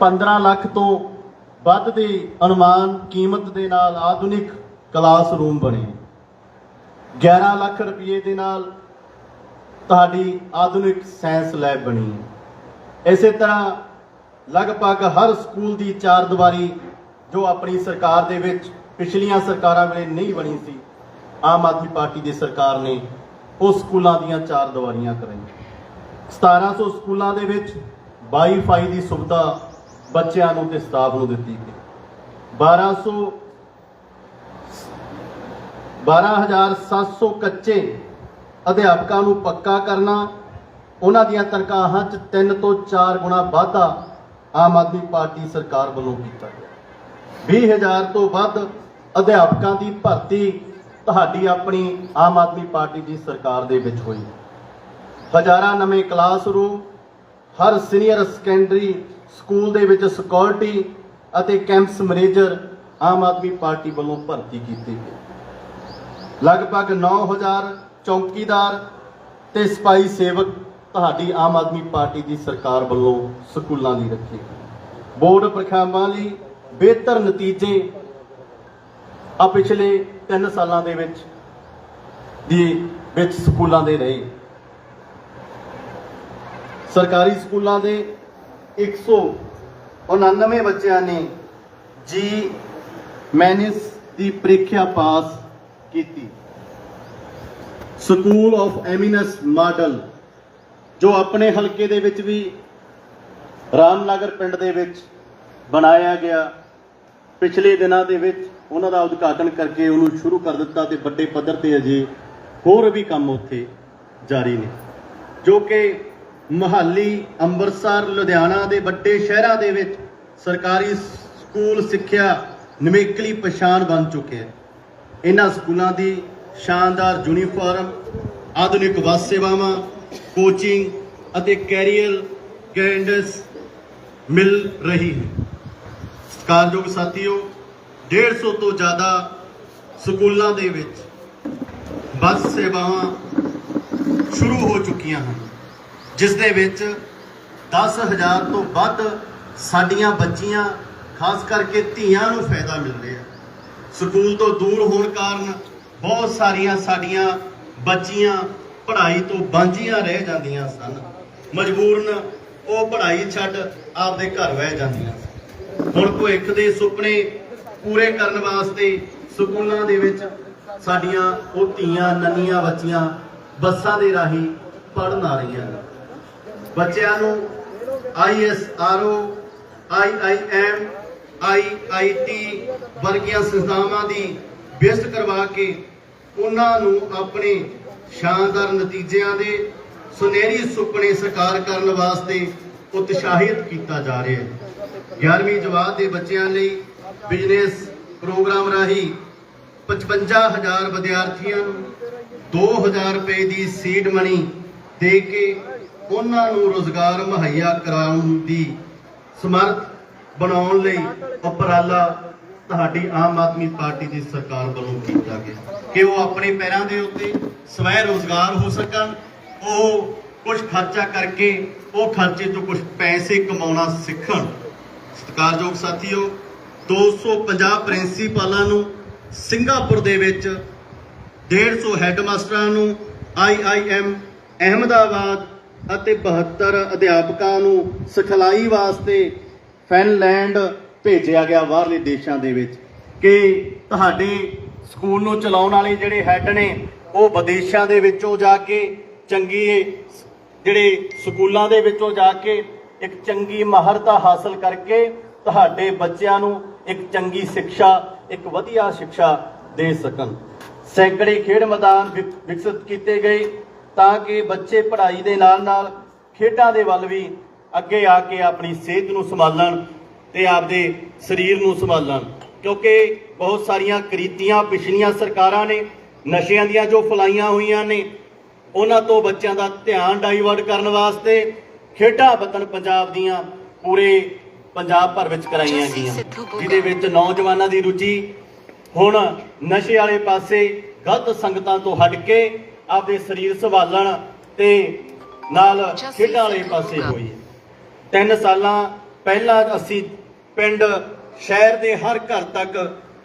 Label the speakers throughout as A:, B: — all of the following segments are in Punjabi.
A: 15 ਲੱਖ ਤੋਂ ਵੱਧ ਦੇ ਅਨੁਮਾਨ ਕੀਮਤ ਦੇ ਨਾਲ ਆਧੁਨਿਕ ਕਲਾਸਰੂਮ ਬਣੇ। 11 ਲੱਖ ਰੁਪਏ ਦੇ ਨਾਲ ਤੁਹਾਡੀ ਆਧੁਨਿਕ ਸਾਇੰਸ ਲੈਬ ਬਣੀ। ਇਸੇ ਤਰ੍ਹਾਂ ਲਗਭਗ ਹਰ ਸਕੂਲ ਦੀ ਚਾਰ ਦੀਵਾਰੀ ਜੋ ਆਪਣੀ ਸਰਕਾਰ ਦੇ ਵਿੱਚ ਪਿਛਲੀਆਂ ਸਰਕਾਰਾਂ ਵੇਲੇ ਨਹੀਂ ਬਣੀ ਸੀ, ਆਮ ਆਦਮੀ ਪਾਰਟੀ ਦੀ ਸਰਕਾਰ ਨੇ ਉਹ ਸਕੂਲਾਂ ਦੀਆਂ ਚਾਰ ਦੀਵਾਰੀਆਂ ਕਰਾਈਆਂ। 1700 ਸਕੂਲਾਂ ਦੇ ਵਿੱਚ ਵਾਈਫਾਈ ਦੀ ਸੁਵਿਧਾ ਬੱਚਿਆਂ ਨੂੰ ਤੇ ਸਟਾਫ ਨੂੰ ਦਿੱਤੀ ਗਈ। 1200 12700 ਕੱਚੇ ਅਧਿਆਪਕਾਂ ਨੂੰ ਪੱਕਾ ਕਰਨਾ, ਉਹਨਾਂ ਦੀਆਂ ਤਨਖਾਹਾਂ 'ਚ 3 ਤੋਂ 4 ਗੁਣਾ ਵਾਧਾ ਆਮ ਆਦਮੀ ਪਾਰਟੀ ਸਰਕਾਰ ਵੱਲੋਂ ਕੀਤਾ ਗਿਆ। 20000 ਤੋਂ ਵੱਧ ਅਧਿਆਪਕਾਂ ਦੀ ਭਰਤੀ ਤੁਹਾਡੀ ਆਪਣੀ ਆਮ ਆਦਮੀ ਪਾਰਟੀ ਦੀ ਸਰਕਾਰ ਦੇ ਵਿੱਚ ਹੋਈ। ਹਜ਼ਾਰਾਂ ਨਵੇਂ ਕਲਾਸਰੂਮ, ਹਰ ਸੀਨੀਅਰ ਸੈਕੰਡਰੀ ਸਕੂਲ ਦੇ ਵਿੱਚ ਸਿਕਿਉਰਿਟੀ ਅਤੇ campus manager Aam Aadmi party ਵੱਲੋਂ ਭਰਤੀ ਕੀਤੇ ਗਏ ਲਗਭਗ 9000 ਚੌਕੀਦਾਰ ਤੇ ਸਪਾਈ ਸੇਵਕ ਤੁਹਾਡੀ ਆਮ ਆਦਮੀ ਪਾਰਟੀ ਦੀ ਸਰਕਾਰ ਵੱਲੋਂ ਸਕੂਲਾਂ ਦੀ ਰੱਖੇ ਗਏ। ਬੋਰਡ ਪ੍ਰੀਖਿਆਵਾਂ ਲਈ ਬਿਹਤਰ ਨਤੀਜੇ ਆ ਪਿਛਲੇ 3 ਸਾਲਾਂ ਦੇ ਵਿੱਚ ਦੀ ਵਿੱਚ ਸਕੂਲਾਂ ਦੇ ਰਹੇ। ਸਰਕਾਰੀ ਸਕੂਲਾਂ ਦੇ 199 ਬੱਚਿਆਂ ਨੇ ਜੀ ਮੈਨਿਸ ਦੀ ਪ੍ਰੀਖਿਆ ਪਾਸ ਕੀਤੀ। ਸਕੂਲ ਆਫ ਐਮਿਨਸ ਮਾਡਲ, ਜੋ ਆਪਣੇ ਹਲਕੇ ਦੇ ਵਿੱਚ ਵੀ ਰਾਮਨਗਰ ਪਿੰਡ ਦੇ ਵਿੱਚ ਬਣਾਇਆ ਗਿਆ। ਪਿਛਲੇ ਦਿਨਾਂ ਦੇ ਵਿੱਚ ਉਹਨਾਂ ਦਾ ਉਦਘਾਟਨ ਕਰਕੇ ਉਹਨੂੰ ਸ਼ੁਰੂ ਕਰ ਦਿੱਤਾ ਤੇ ਵੱਡੇ ਪੱਧਰ ਤੇ ਅਜੇ ਹੋਰ ਵੀ ਕੰਮ ਉੱਥੇ ਜਾਰੀ ਨੇ, ਜੋ ਕਿ ਮੁਹਾਲੀ, ਅੰਮ੍ਰਿਤਸਰ, ਲੁਧਿਆਣਾ ਦੇ ਵੱਡੇ ਸ਼ਹਿਰਾਂ ਦੇ ਵਿੱਚ ਸਰਕਾਰੀ ਸਕੂਲ ਸਿੱਖਿਆ ਨਵੇਕਲੀ ਪਛਾਣ ਬਣ ਚੁੱਕੇ ਹੈ। ਇਹਨਾਂ ਸਕੂਲਾਂ ਦੀ ਸ਼ਾਨਦਾਰ ਯੂਨੀਫਾਰਮ, ਆਧੁਨਿਕ ਬੱਸ ਸੇਵਾਵਾਂ, ਕੋਚਿੰਗ ਅਤੇ ਕੈਰੀਅਰ ਗਾਈਡੈਂਸ ਮਿਲ ਰਹੀ ਹੈ। ਸਤਿਕਾਰਯੋਗ ਸਾਥੀਓ 150 ਤੋਂ ਜ਼ਿਆਦਾ ਸਕੂਲਾਂ ਦੇ ਵਿੱਚ ਬੱਸ ਸੇਵਾਵਾਂ ਸ਼ੁਰੂ ਹੋ ਚੁੱਕੀਆਂ ਹਨ। ਜਿਸ ਦੇ ਵਿੱਚ 10000 ਤੋਂ ਵੱਧ ਸਾਡੀਆਂ ਬੱਚੀਆਂ, ਖਾਸ ਕਰਕੇ ਧੀਆਂ ਨੂੰ ਫਾਇਦਾ ਮਿਲ ਰਿਹਾ ਸਕੂਲ ਤੋਂ ਦੂਰ ਹੋਣ ਕਾਰਨ ਬਹੁਤ ਸਾਰੀਆਂ ਸਾਡੀਆਂ ਬੱਚੀਆਂ ਪੜ੍ਹਾਈ ਤੋਂ ਵਾਂਝੀਆਂ ਰਹਿ ਜਾਂਦੀਆਂ ਸਨ। ਮਜਬੂਰਨ ਉਹ ਪੜ੍ਹਾਈ ਛੱਡ ਆਪਦੇ ਘਰ ਬਹਿ ਜਾਂਦੀਆਂ ਸਨ। ਹੁਣ ਭਵਿੱਖ ਦੇ ਸੁਪਨੇ ਪੂਰੇ ਕਰਨ ਵਾਸਤੇ ਸਕੂਲਾਂ ਦੇ ਵਿੱਚ ਸਾਡੀਆਂ ਉਹ ਧੀਆਂ, ਨੰਨੀਆਂ ਬੱਚੀਆਂ ਬੱਸਾਂ ਦੇ ਰਾਹੀਂ ਪੜ੍ਹਨ ਆ ਰਹੀਆਂ ਨੇ। ਬੱਚਿਆਂ ਨੂੰ ਆਈਐਸਆਰਓ ਆਈਆਈਐਮ ਆਈਆਈਟੀ ਵਰਗੀਆਂ ਸੰਸਥਾਵਾਂ ਦੀ ਬਿਸਤ ਕਰਵਾ ਕੇ ਉਹਨਾਂ ਨੂੰ ਆਪਣੇ ਸ਼ਾਨਦਾਰ ਨਤੀਜਿਆਂ ਦੇ ਸੁਨਹਿਰੀ ਸੁਪਨੇ ਸਾਕਾਰ ਕਰਨ ਵਾਸਤੇ ਉਤਸ਼ਾਹਿਤ ਕੀਤਾ ਜਾ ਰਿਹਾ ਹੈ। 11ਵੀਂ ਜਮਾਤ ਦੇ ਬੱਚਿਆਂ ਲਈ ਬਿਜ਼ਨਸ ਪ੍ਰੋਗਰਾਮ ਰਾਹੀਂ 55000 ਵਿਦਿਆਰਥੀਆਂ ਨੂੰ 2000 ਰੁਪਏ ਦੀ ਸੀਡ ਮਨੀ ਦੇ ਕੇ ਉਹਨਾਂ ਨੂੰ ਰੋਜ਼ਗਾਰ ਮੁਹੱਈਆ ਕਰਾਉਣ ਦੀ ਸਮਰੱਥ ਬਣਾਉਣ ਲਈ ਉਪਰਾਲਾ ਤੁਹਾਡੀ ਆਮ ਆਦਮੀ ਪਾਰਟੀ ਦੀ ਸਰਕਾਰ ਵੱਲੋਂ ਕੀਤਾ ਗਿਆ। ਕਿ ਉਹ ਆਪਣੇ ਪੈਰਾਂ ਦੇ ਉੱਤੇ ਸਵੈ ਰੋਜ਼ਗਾਰ ਹੋ ਸਕਣ, ਉਹ ਕੁਝ ਖਰਚਾ ਕਰਕੇ, ਉਹ ਖਰਚੇ ਤੋਂ ਕੁਝ ਪੈਸੇ ਕਮਾਉਣਾ ਸਿੱਖਣ। ਸਤਿਕਾਰਯੋਗ ਸਾਥੀਓ 250 ਪ੍ਰਿੰਸੀਪਲਾਂ ਨੂੰ ਸਿੰਗਾਪੁਰ ਦੇ ਵਿੱਚ 150 ਹੈੱਡਮਾਸਟਰਾਂ ਨੂੰ ਆਈਆਈਐਮ ਅਹਿਮਦਾਬਾਦ ਅਤੇ 72 ਅਧਿਆਪਕਾਂ ਨੂੰ ਸਿਖਲਾਈ ਵਾਸਤੇ ਫਿਨਲੈਂਡ ਭੇਜਿਆ ਗਿਆ ਬਾਹਰਲੇ ਦੇਸ਼ਾਂ ਦੇ ਵਿੱਚ ਕਿ ਤੁਹਾਡੇ ਸਕੂਲ ਨੂੰ ਚਲਾਉਣ ਵਾਲੇ ਜਿਹੜੇ ਹੈੱਡ ਨੇ, ਉਹ ਵਿਦੇਸ਼ਾਂ ਦੇ ਵਿੱਚੋਂ ਜਾ ਕੇ ਚੰਗੀ ਜਿਹੜੇ ਸਕੂਲਾਂ ਦੇ ਵਿੱਚੋਂ ਜਾ ਕੇ ਇੱਕ ਚੰਗੀ ਮਹਾਰਤਾ ਹਾਸਲ ਕਰਕੇ ਤੁਹਾਡੇ ਬੱਚਿਆਂ ਨੂੰ ਇੱਕ ਚੰਗੀ ਸਿੱਖਿਆ, ਇੱਕ ਵਧੀਆ ਸਿੱਖਿਆ ਦੇ ਸਕਣ। ਸੈਂਕੜੇ ਖੇਡ ਮੈਦਾਨ ਵਿਕਸਿਤ ਕੀਤੇ ਗਏ। ਤਾਂ ਕਿ ਬੱਚੇ ਪੜ੍ਹਾਈ ਦੇ ਨਾਲ ਨਾਲ ਖੇਡਾਂ ਦੇ ਵੱਲ ਵੀ ਅੱਗੇ ਆ ਕੇ ਆਪਣੀ ਸਿਹਤ ਨੂੰ ਸੰਭਾਲਣ ਤੇ ਆਪਦੇ ਸਰੀਰ ਨੂੰ ਸੰਭਾਲਣ। ਕਿਉਂਕਿ ਬਹੁਤ ਸਾਰੀਆਂ ਕ੍ਰੀਤੀਆਂ ਪਿਛਲੀਆਂ ਸਰਕਾਰਾਂ ਨੇ ਨਸ਼ਿਆਂ ਦੀਆਂ ਜੋ ਫਲਾਈਆਂ ਹੋਈਆਂ ਨੇ ਉਹਨਾਂ ਤੋਂ ਬੱਚਿਆਂ ਦਾ ਧਿਆਨ ਡਾਈਵਰਟ ਕਰਨ ਵਾਸਤੇ ਖੇਡਾਂ ਵਤਨ ਪੰਜਾਬ ਦੀਆਂ ਪੂਰੇ ਪੰਜਾਬ ਭਰ ਵਿੱਚ ਕਰਾਈਆਂ ਗਈਆਂ। ਜਿਹਦੇ ਵਿੱਚ ਨੌਜਵਾਨਾਂ ਦੀ ਰੁਚੀ ਹੁਣ ਨਸ਼ੇ ਵਾਲੇ ਪਾਸੇ ਗਲਤ ਸੰਗਤਾਂ ਤੋਂ ਹਟ ਕੇ ਆਪਦੇ ਸਰੀਰ ਸੰਭਾਲਣ ਤੇ ਨਾਲ ਖੇਡਾਂ ਵਾਲੇ ਪਾਸੇ ਹੋਈ ਤਿੰਨ ਸਾਲਾਂ ਪਹਿਲਾਂ ਅਸੀਂ ਪਿੰਡ ਸ਼ਹਿਰ ਦੇ ਹਰ ਘਰ ਤੱਕ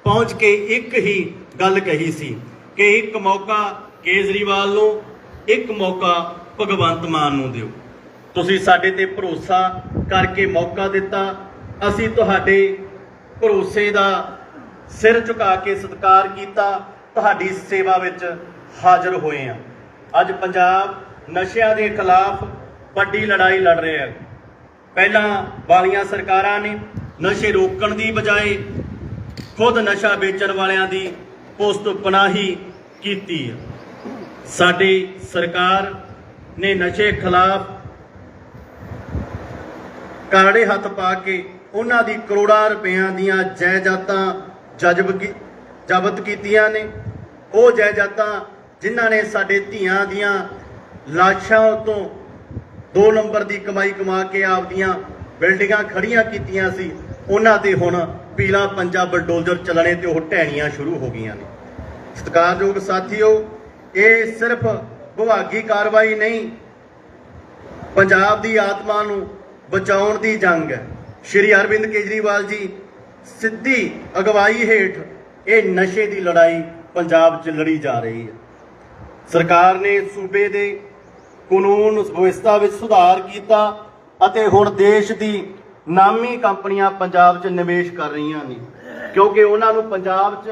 A: ਪਹੁੰਚ ਕੇ ਇੱਕ ਹੀ ਗੱਲ ਕਹੀ ਸੀ ਕਿ ਇੱਕ ਮੌਕਾ ਕੇਜਰੀਵਾਲ ਨੂੰ ਇੱਕ ਮੌਕਾ ਭਗਵੰਤ ਮਾਨ ਨੂੰ ਦਿਓ। ਤੁਸੀਂ ਸਾਡੇ ਤੇ ਭਰੋਸਾ ਕਰਕੇ ਮੌਕਾ ਦਿੱਤਾ। ਅਸੀਂ ਤੁਹਾਡੇ ਭਰੋਸੇ ਦਾ ਸਿਰ ਝੁਕਾ ਕੇ ਸਤਿਕਾਰ ਕੀਤਾ। ਤੁਹਾਡੀ ਸੇਵਾ ਵਿੱਚ ਹਾਜ਼ਰ ਹੋਏ ਆ ਅੱਜ ਪੰਜਾਬ ਨਸ਼ਿਆਂ ਦੇ ਖਿਲਾਫ ਵੱਡੀ ਲੜਾਈ ਲੜ ਰਿਹਾ ਹੈ ਪਹਿਲਾਂ ਵਾਲੀਆਂ ਸਰਕਾਰਾਂ ਨੇ ਨਸ਼ੇ ਰੋਕਣ ਦੀ ਬਜਾਏ ਖੁਦ ਨਸ਼ਾ ਵੇਚਣ ਵਾਲਿਆਂ ਦੀ ਪੁਸਤ ਪਨਾਹੀ ਕੀਤੀ ਹੈ ਸਾਡੀ ਸਰਕਾਰ ਨੇ ਨਸ਼ੇ ਖਿਲਾਫ ਕਾਰੜੇ ਹੱਥ ਪਾ ਕੇ ਉਹਨਾਂ ਦੀ ਕਰੋੜਾਂ ਰੁਪਈਆਂ ਦੀਆਂ ਜਾਇਦਾਦਾਂ ਜਜ਼ਬ ਕੀ, ਜ਼ਬਤ ਕੀਤੀਆਂ ਨੇ। ਉਹ ਜਾਇਦਾਦਾਂ ਜਿਨ੍ਹਾਂ ਨੇ ਸਾਡੇ ਧੀਆਂ ਦੀਆਂ ਲਾਸ਼ਾਂ ਉਤੋਂ ਦੋ ਨੰਬਰ ਦੀ ਕਮਾਈ ਕਮਾ ਕੇ ਆਪਦੀਆਂ ਬਿਲਡਿੰਗਾਂ ਖੜੀਆਂ ਕੀਤੀਆਂ ਸੀ, ਉਹਨਾਂ ਤੇ ਹੁਣ ਪੀਲਾ ਪੰਜਾ ਬਲਡੋਜ਼ਰ ਚੱਲਣੇ ਤੇ ਉਹ ਢਹਿਣੀਆਂ ਸ਼ੁਰੂ ਹੋ ਗਈਆਂ ਨੇ। ਸਤਿਕਾਰਯੋਗ ਸਾਥੀਓ, ਇਹ ਸਿਰਫ ਵਿਭਾਗੀ ਕਾਰਵਾਈ ਨਹੀਂ, ਪੰਜਾਬ ਦੀ ਆਤਮਾ ਨੂੰ ਬਚਾਉਣ ਦੀ ਜੰਗ ਹੈ। ਸ਼੍ਰੀ ਅਰਵਿੰਦ ਕੇਜਰੀਵਾਲ ਜੀ ਸਿੱਧੀ ਅਗਵਾਈ ਹੇਠ ਇਹ ਨਸ਼ੇ ਦੀ ਲੜਾਈ ਪੰਜਾਬ 'ਚ ਲੜੀ ਜਾ ਰਹੀ ਹੈ। ਸਰਕਾਰ ਨੇ ਸੂਬੇ ਦੇ ਕਾਨੂੰਨ ਵਿਵਸਥਾ ਵਿੱਚ ਸੁਧਾਰ ਕੀਤਾ ਅਤੇ ਹੁਣ ਦੇਸ਼ ਦੀ ਨਾਮੀ ਕੰਪਨੀਆਂ ਪੰਜਾਬ 'ਚ ਨਿਵੇਸ਼ ਕਰ ਰਹੀਆਂ ਨੇ। ਕਿਉਂਕਿ ਉਹਨਾਂ ਨੂੰ ਪੰਜਾਬ 'ਚ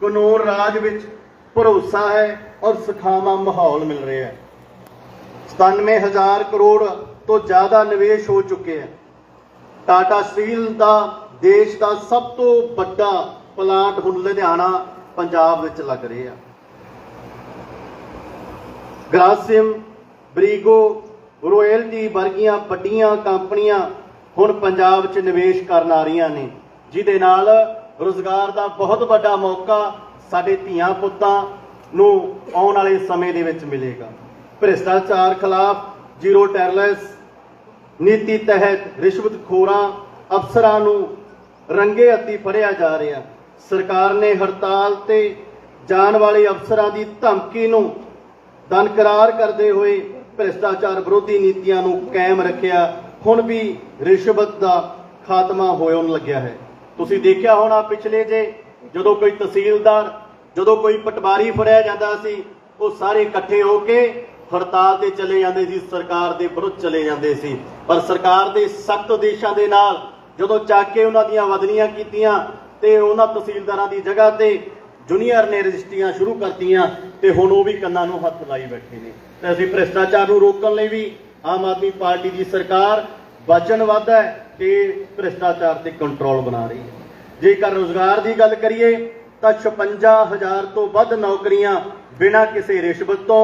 A: ਕਾਨੂੰਨ ਰਾਜ ਵਿੱਚ ਭਰੋਸਾ ਹੈ ਔਰ ਸੁਖਾਵਾਂ ਮਾਹੌਲ ਮਿਲ ਰਿਹਾ ਹੈ। 97000 ਕਰੋੜ ਤੋਂ ਜ਼ਿਆਦਾ ਨਿਵੇਸ਼ ਹੋ ਚੁੱਕੇ ਹੈ। ਟਾਟਾ ਸਟੀਲ ਦਾ ਦੇਸ਼ ਦਾ ਸਭ ਤੋਂ ਵੱਡਾ ਪਲਾਂਟ ਹੁਣ ਲੁਧਿਆਣਾ ਪੰਜਾਬ ਵਿੱਚ ਲੱਗ ਰਿਹਾ ਗ੍ਰਾਸਿਮ, ਬਰੀਗੋ, ਰੋਇਲਟੀ ਵਰਗੀਆਂ ਵੱਡੀਆਂ ਕੰਪਨੀਆਂ ਹੁਣ ਪੰਜਾਬ 'ਚ ਨਿਵੇਸ਼ ਕਰਨ ਆ ਰਹੀਆਂ ਨੇ, ਜਿਹਦੇ ਨਾਲ ਰੋਜ਼ਗਾਰ ਦਾ ਬਹੁਤ ਵੱਡਾ ਮੌਕਾ ਸਾਡੇ ਧੀਆਂ ਪੁੱਤਾਂ ਨੂੰ ਆਉਣ ਵਾਲੇ ਸਮੇਂ ਦੇ ਵਿੱਚ ਮਿਲੇਗਾ। ਭ੍ਰਿਸ਼ਟਾਚਾਰ ਖਿਲਾਫ ਜ਼ੀਰੋ ਟੈਰਲੈਸ ਨੀਤੀ ਤਹਿਤ ਰਿਸ਼ਵਤਖੋਰਾਂ ਅਫਸਰਾਂ ਨੂੰ ਰੰਗੇ ਹੱਥੀ ਫੜਿਆ ਜਾ ਰਿਹਾ। ਸਰਕਾਰ ਨੇ ਹੜਤਾਲ ਤੇ ਜਾਣ ਵਾਲੇ ਅਫਸਰਾਂ ਦੀ ਧਮਕੀ ਨੂੰ ਦਨਕਰਾਰ ਕਰਦੇ ਹੋਏ ਭ੍ਰਿਸ਼ਟਾਚਾਰ ਵਿਰੋਧੀ ਨੀਤੀਆਂ ਨੂੰ ਕਾਇਮ ਰੱਖਿਆ, ਹੁਣ ਵੀ ਰਿਸ਼ਵਤ ਦਾ ਖਾਤਮਾ ਹੋਣ ਲੱਗਿਆ ਹੈ। ਤੁਸੀਂ ਦੇਖਿਆ ਹੋਣਾ ਪਿਛਲੇ ਜੇ, ਜਦੋਂ ਕੋਈ ਤਹਿਸੀਲਦਾਰ, ਜਦੋਂ ਕੋਈ ਪਟਵਾਰੀ ਫੜਿਆ ਜਾਂਦਾ ਸੀ, ਉਹ ਸਾਰੇ ਇਕੱਠੇ ਹੋ ਕੇ ਹੜਤਾਲ ਤੇ ਚਲੇ ਜਾਂਦੇ ਸੀ, ਸਰਕਾਰ ਦੇ ਵਿਰੁੱਧ ਚਲੇ ਜਾਂਦੇ ਸੀ। ਪਰ ਸਰਕਾਰ ਦੇ ਸਖਤ ਆਦੇਸ਼ਾਂ ਦੇ ਨਾਲ ਜਦੋਂ ਚੱਕ ਕੇ ਉਹਨਾਂ ਦੀਆਂ ਬਦਲੀਆਂ ਕੀਤੀਆਂ ਤੇ ਉਹਨਾਂ ਤਹਿਸੀਲਦਾਰਾਂ ਦੀ ਜਗ੍ਹਾ ਤੇ ਜੂਨੀਅਰ ਨੇ ਰਜਿਸਟਰੀਆਂ ਸ਼ੁਰੂ ਕਰਤੀਆਂ ਤੇ ਹੁਣ ਉਹ ਵੀ ਕੰਨਾਂ ਨੂੰ ਹੱਥ ਲਾਈ ਬੈਠੇ ਨੇ। ਤੇ ਅਸੀਂ ਭ੍ਰਿਸ਼ਟਾਚਾਰ ਨੂੰ ਰੋਕਣ ਲਈ ਵੀ ਆਮ ਆਦਮੀ ਪਾਰਟੀ ਦੀ ਸਰਕਾਰ ਵਚਨਬੱਧ ਹੈ ਕਿ ਭ੍ਰਿਸ਼ਟਾਚਾਰ ਤੇ ਕੰਟਰੋਲ ਬਣਾ ਰਹੀ ਹੈ। ਜੇਕਰ ਰੋਜ਼ਗਾਰ ਦੀ ਗੱਲ ਕਰੀਏ ਤਾਂ 56000 ਤੋਂ ਵੱਧ ਨੌਕਰੀਆਂ ਬਿਨਾਂ ਕਿਸੇ ਰਿਸ਼ਵਤ ਤੋਂ